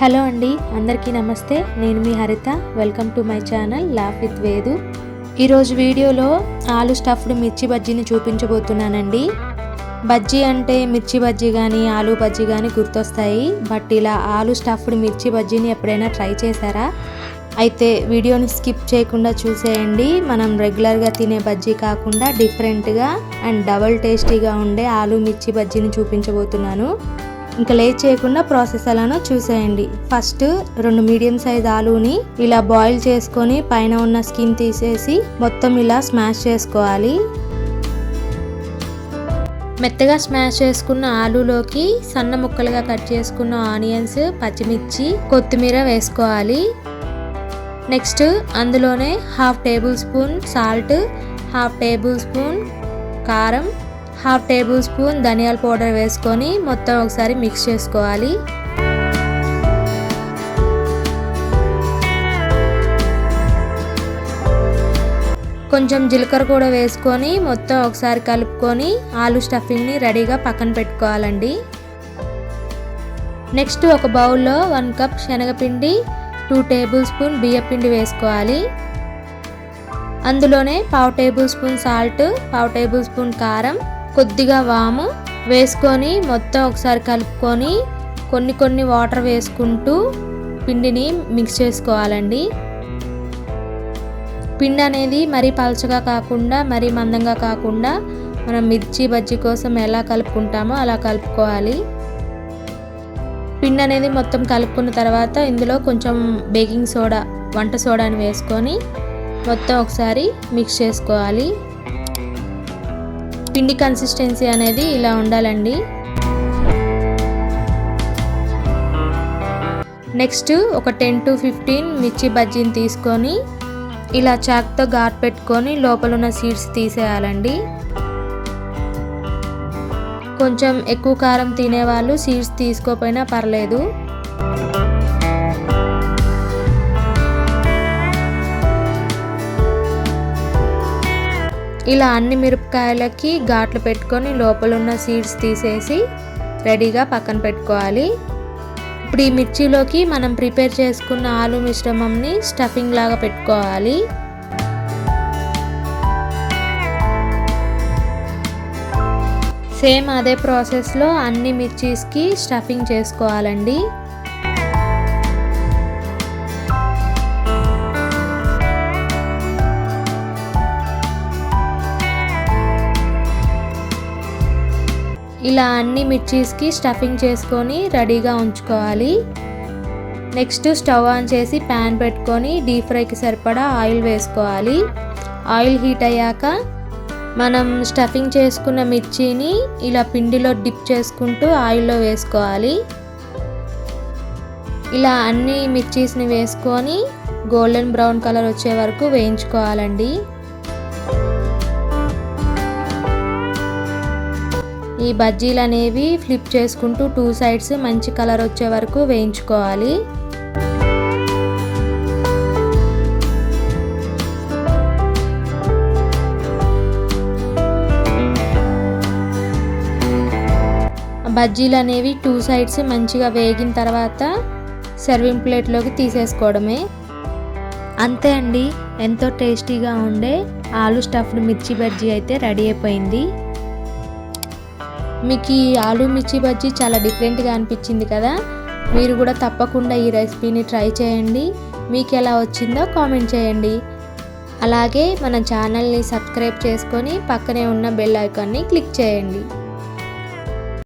Hello అండి అందరికీ నమస్తే. నేను మీ Haritha. Welcome to my channel laugh with Vedu ఈరోజు వీడియోలో ఆలు స్టఫ్డ్ మిర్చి బజ్జీని చూపించబోతున్నానండి. బజ్జీ అంటే మిర్చి బజ్జీ కానీ ఆలు బజ్జీ కానీ గుర్తొస్తాయి. బట్ ఇలా ఆలు స్టఫ్డ్ మిర్చి బజ్జీని ఎప్పుడైనా ట్రై చేశారా? అయితే వీడియోని స్కిప్ చేయకుండా చూసేయండి. మనం రెగ్యులర్గా తినే బజ్జీ కాకుండా డిఫరెంట్గా అండ్ డబల్ టేస్టీగా ఉండే ఆలు మిర్చి బజ్జీని చూపించబోతున్నాను. ఇంకా లేట్ చేయకుండా ప్రాసెస్ ఎలానో చూసేయండి. ఫస్ట్ రెండు మీడియం సైజ్ ఆలుని ఇలా బాయిల్ చేసుకొని పైన ఉన్న స్కిన్ తీసేసి మొత్తం ఇలా స్మాష్ చేసుకోవాలి. మెత్తగా స్మాష్ చేసుకున్న ఆలులోకి సన్న ముక్కలుగా కట్ చేసుకున్న ఆనియన్స్ పచ్చిమిర్చి కొత్తిమీర వేసుకోవాలి. నెక్స్ట్ అందులోనే half table spoon salt half table spoon కారం హాఫ్ టేబుల్ స్పూన్ ధనియాల పౌడర్ వేసుకొని మొత్తం ఒకసారి మిక్స్ చేసుకోవాలి. కొంచెం జీలకర్ర కూడా వేసుకొని మొత్తం ఒకసారి కలుపుకొని ఆలు స్టఫింగ్ని రెడీగా పక్కన పెట్టుకోవాలండి. నెక్స్ట్ ఒక బౌల్లో వన్ కప్ శనగపిండి టూ టేబుల్ స్పూన్ బియ్యపిండి వేసుకోవాలి. అందులోనే పావు టేబుల్ స్పూన్ సాల్ట్ పావు టేబుల్ స్పూన్ కారం కొద్దిగా వాము వేసుకొని మొత్తం ఒకసారి కలుపుకొని కొన్ని కొన్ని వాటర్ వేసుకుంటూ పిండిని మిక్స్ చేసుకోవాలండి. పిండి అనేది మరీ పలచగా కాకుండా మరీ మందంగా కాకుండా మనం మిర్చి బజ్జీ కోసం ఎలా కలుపుకుంటామో అలా కలుపుకోవాలి. పిండి అనేది మొత్తం కలుపుకున్న తర్వాత ఇందులో కొంచెం బేకింగ్ సోడా వంట సోడాని వేసుకొని మొత్తం ఒకసారి మిక్స్ చేసుకోవాలి. పిండి కన్సిస్టెన్సీ అనేది ఇలా ఉండాలండి. నెక్స్ట్ ఒక టెన్ టు ఫిఫ్టీన్ మిర్చి బజ్జీని తీసుకొని ఇలా చాక్తో గార్ పెట్టుకొని లోపల ఉన్న సీడ్స్ తీసేయాలండి. కొంచెం ఎక్కువ కారం తినేవాళ్ళు సీడ్స్ తీసుకోపోయినా పర్లేదు. ఇలా అన్ని మిరపకాయలకి ఘాట్లు పెట్టుకొని లోపల ఉన్న సీడ్స్ తీసేసి రెడీగా పక్కన పెట్టుకోవాలి. ఇప్పుడు ఈ మిర్చిలోకి మనం ప్రిపేర్ చేసుకున్న ఆలు మిశ్రమంని స్టఫింగ్ లాగా పెట్టుకోవాలి. సేమ్ అదే ప్రాసెస్లో అన్ని మిర్చీస్కి స్టఫింగ్ చేసుకోవాలండి. ఇలా అన్ని మిర్చీస్కి స్టఫింగ్ చేసుకొని రెడీగా ఉంచుకోవాలి. నెక్స్ట్ స్టవ్ ఆన్ చేసి ప్యాన్ పెట్టుకొని డీప్ ఫ్రైకి సరిపడా ఆయిల్ వేసుకోవాలి. ఆయిల్ హీట్ అయ్యాక మనం స్టఫింగ్ చేసుకున్న మిర్చిని ఇలా పిండిలో డిప్ చేసుకుంటూ ఆయిల్లో వేసుకోవాలి. ఇలా అన్ని మిర్చీస్ని వేసుకొని గోల్డెన్ బ్రౌన్ కలర్ వచ్చే వరకు వేయించుకోవాలండి. ఈ బజ్జీలు అనేవి ఫ్లిప్ చేసుకుంటూ టూ సైడ్స్ మంచి కలర్ వచ్చే వరకు వేయించుకోవాలి. బజ్జీలు అనేవి టూ సైడ్స్ మంచిగా వేగిన తర్వాత సర్వింగ్ ప్లేట్లోకి తీసేసుకోవడమే. అంతే అండి ఎంతో టేస్టీగా ఉండే ఆలు స్టఫ్డ్ మిర్చి బజ్జీ అయితే రెడీ అయిపోయింది. మీకు ఈ ఆలు మిర్చి బజ్జీ చాలా డిఫరెంట్గా అనిపించింది కదా? మీరు కూడా తప్పకుండా ఈ రెసిపీని ట్రై చేయండి. మీకు ఎలా వచ్చిందో కామెంట్ చేయండి. అలాగే మన ఛానల్ని సబ్స్క్రైబ్ చేసుకొని పక్కనే ఉన్న బెల్ ఐకాన్ని క్లిక్ చేయండి.